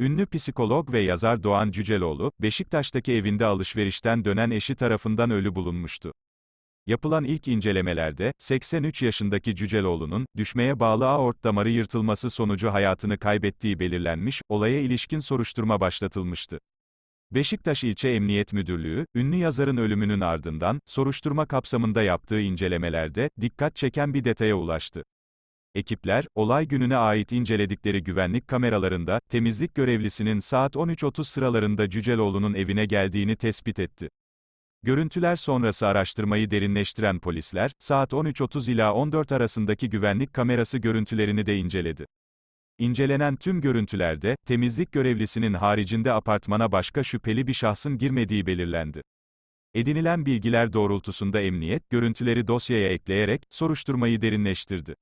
Ünlü psikolog ve yazar Doğan Cüceloğlu, Beşiktaş'taki evinde alışverişten dönen eşi tarafından ölü bulunmuştu. Yapılan ilk incelemelerde, 83 yaşındaki Cüceloğlu'nun, düşmeye bağlı aort damarı yırtılması sonucu hayatını kaybettiği belirlenmiş, olaya ilişkin soruşturma başlatılmıştı. Beşiktaş İlçe Emniyet Müdürlüğü, ünlü yazarın ölümünün ardından, soruşturma kapsamında yaptığı incelemelerde, dikkat çeken bir detaya ulaştı. Ekipler, olay gününe ait inceledikleri güvenlik kameralarında, temizlik görevlisinin saat 13.30 sıralarında Cüceloğlu'nun evine geldiğini tespit etti. Görüntüler sonrası araştırmayı derinleştiren polisler, saat 13.30 ila 14 arasındaki güvenlik kamerası görüntülerini de inceledi. İncelenen tüm görüntülerde, temizlik görevlisinin haricinde apartmana başka şüpheli bir şahsın girmediği belirlendi. Edinilen bilgiler doğrultusunda emniyet, görüntüleri dosyaya ekleyerek, soruşturmayı derinleştirdi.